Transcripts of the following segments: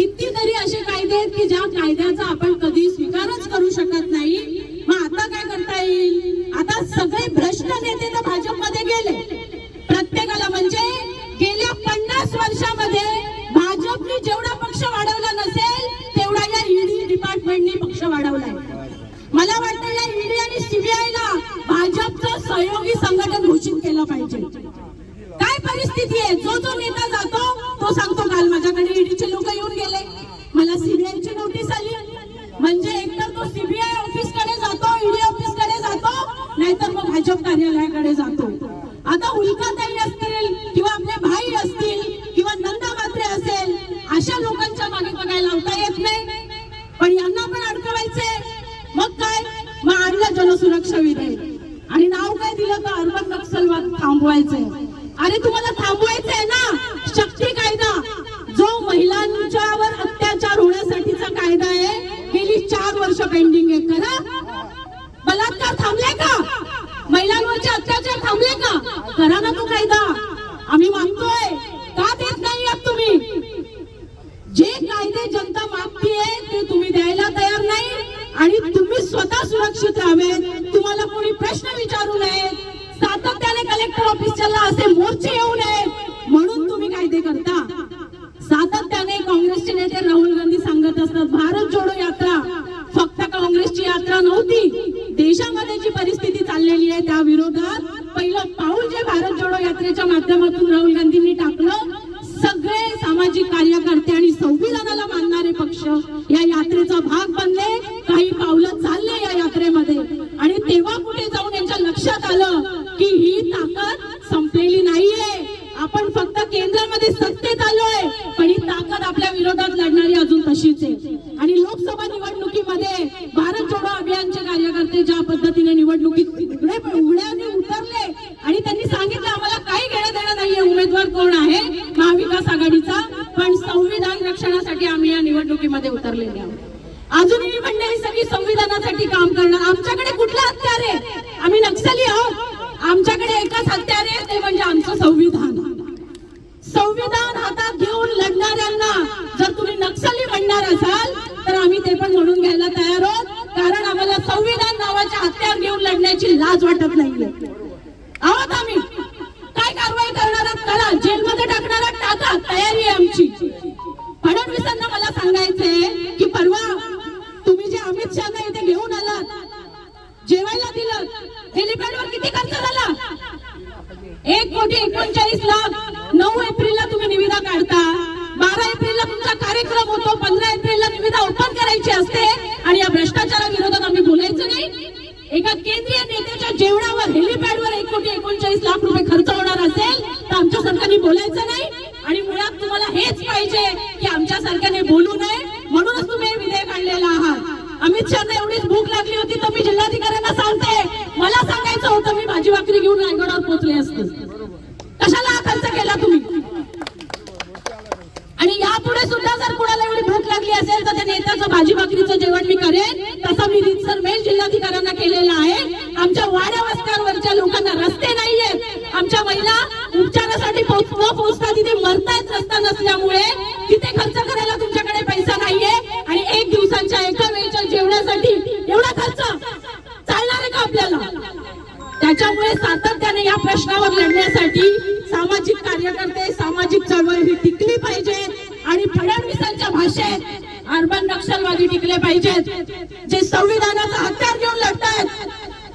कितीतरी असे कायदे आहेत की ज्या कायद्याचा आपण कधी स्वीकारच करू शकत नाही. मग आता काय करता येईल? आता सगळे भ्रष्ट नेते तर भाजपमध्ये गेले. प्रत्येकाला म्हणजे गेल्या पन्नास वर्षामध्ये भाजपने जेवढा पक्ष वाढवला नसेल तेवढा या ईडी डिपार्टमेंटने पक्ष वाढवलाय. मला वाटतं या ईडी आणि सीबीआयला भाजपचं सहयोगी संघटन घोषित केलं पाहिजे. काय परिस्थिती आहे? जो जो नेता जातो तो सांगतो काल माझ्याकडे ईडीचे लोक येऊन गेले. मला सीबीआयची नोटीस आली. म्हणजे एकतर तो सीबीआय ऑफिसकडे जातो ईडी ऑफिसकडे जातो नाहीतर मग भाजप कार्यालयाकडे जातो. आता उल्काताई असतील किंवा आपले भाई असतील किंवा नंदा मात्रे असेल अशा लोकांच्या मागे बघायला लावता येत नाही. पण यांना पण अडकवायचे मग काय? मग आणलं जनसुरक्षा विधेयक. आणि नाव काय दिलं तर अर्बन नक्षलवाद थांबवायचे अरे तुम्हाला थांबवायचंय पेंडिंग आहे. करा. बलात्कार थांबले का? महिलांवरचे अत्याचार थांबले का? करा ना तो कायदा. आम्ही मागतोय. का देत नाही आहात तुम्ही? जे कायदे जनता मागतीये ते तुम्ही द्यायला तयार नाही. आणि तुम्ही स्वतः सुरक्षित राहावेत. तुम्हाला कोणी प्रश्न विचारू नयेत सातत्याने कलेक्टर ऑफिसच्या असे मोर्चे येऊ नयेत. म्हणून तुम्ही कायदे करता. परिस्थिती चाललेली आहे त्या विरोधात. पहिलं पाऊल जे भारत जोडो यात्रेच्या माध्यमातून राहुल गांधींनी टाकलं सगळे सामाजिक कार्यकर्ते आणि संविधानाला मानणारे पक्ष या यात्रेचा भाग बनले. काही पावलं चालले या यात्रेमध्ये. आणि तेव्हा कुठे जाऊन यांच्या लक्षात आलं की ही ताकद संपलेली नाहीये. आपण फक्त केंद्रामध्ये सत्तेत आलोय पण ही ताकद आपल्या विरोधात लढणारी अजून तशीच आहे. आणि लोकसभा निवडणुकीमध्ये भारत जोडो अभियानचे कार्यकर्ते ज्या पद्धतीने निवडणुकीत उघडे उघड्याने उतरले आणि त्यांनी सांगितलं आम्हाला काही घेणं देणं नाहीये उमेदवार कोण आहे महाविकास आघाडीचा पण संविधान रक्षणासाठी आम्ही या निवडणुकीमध्ये उतरलेले आहोत. अजूनही मंडळी सगळी संविधानासाठी काम करणार. आमच्याकडे कुठला हत्यार आहे? आम्ही नक्षली आहोत. आमच्याकडे एकच हत्यार आहे ते म्हणजे आमचं संविधान. संविधान हातात घेऊन लढणाऱ्यांना जर तुम्ही नक्षली म्हणणार असाल तर आम्ही ते पण म्हणून घ्यायला तयार आहोत. कारण आम्हाला संविधान नावाचे हत्यार घेऊन लढण्याची लाज वाटत नाहीये. आहोत आम्ही. काय कारवाई करणार करा. जेलमध्ये टाकणारा टाका. तयारी आहे आमची. फडणवीसांना मला सांगायचंय की परवा तुम्ही जे अमित शहाना इथे घेऊन आलात जेवायला दिलं हेलिपॅडवर किती खर्च झाला एक कोटी एकोणचाळीस लाख नऊ एप्रिलला तुम्ही निविदा काढता बारा एप्रिलला तुमचा कार्यक्रम होतो. पंधरा एप्रिलला निविदा ओपन करायची असते. आणि या भ्रष्टाचाराविरोधात आम्ही बोलायचं नाही. एका केंद्रीय नेत्याच्या जेवणावर हेलिपॅडवर एक कोटी एकोणचाळीस लाख रुपये खर्च होणार असेल तर आमच्या सरकारने बोलायचं नाही. आणि मुळात तुम्हाला हेच पाहिजे की आमच्या सरकारने बोलू नये. म्हणूनच तुम्ही विधेयक आणलेला आहात. अमित शहाना एवढीच भूक लागली होती तर मी जिल्हाधिकाऱ्यांना सांगते. मला सांगायचं होतं मी भाजी भाकरी घेऊन रायगडावर पोहोचले असते कशाला हा खर्च केला तुम्ही आणि यापुढे सुद्धा जर कुणाला केली असेल तर त्या नेत्याचं भाजी भाकरीचं जेवण मी करेन. तसं मी रितसर मेल जिल्हाधिकाऱ्यांना केलेला आहे. आमच्या वाड्या वस्त्यांवरच्या लोकांना रस्ते नाहीयेत. आमच्या महिला उपचारासाठी पोहोच- न पोहोचता तिथे मरतायत रस्ता नसल्यामुळे तिथे खर्च करायला तुमच्याकडे पैसा नाहीये. आणि एक दिवसांच्या एका वेळच्या जेवणासाठी एवढा खर्च चालणार आहे का आपल्याला? त्याच्यामुळे सातत्याने या प्रश्नावर लढण्यासाठी संविधानाचा हत्यार घेऊन लढतायत.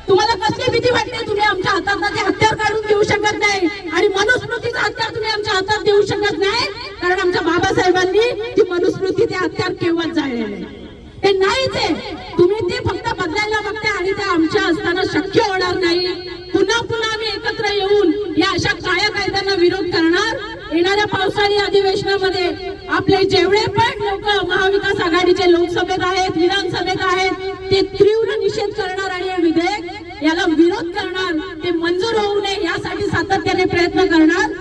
तुम्हाला कसली भीती वाटते? तुम्ही आमच्या हातात ते हत्यार काढून देऊ शकत नाही. आणि मनुस्मृतीचा हत्यार तुम्ही आमच्या हातात देऊ शकत नाही. कारण आमच्या बाबासाहेबांनी ती मनुस्मृती ते हत्यार केव्हाच जाळलेलं आहे ते नाहीच आहे. तुम्ही ते फक्त बदलायला बघते आणि ते आमच्या असताना शक्य होणार नाही. पुन्हा पुन्हा आम्ही एकत्र येऊन या अशा काळ्या कायद्यांना विरोध करणार. येणाऱ्या पावसाळी अधिवेशनामध्ये आपले जेवढे पण लोक महाविकास आघाडीचे लोकसभेत आहेत विधानसभेत आहेत ते तीव्र निषेध करणार आणि हे विधेयक याला विरोध करणार ते मंजूर होऊ नये यासाठी सातत्याने प्रयत्न करणार.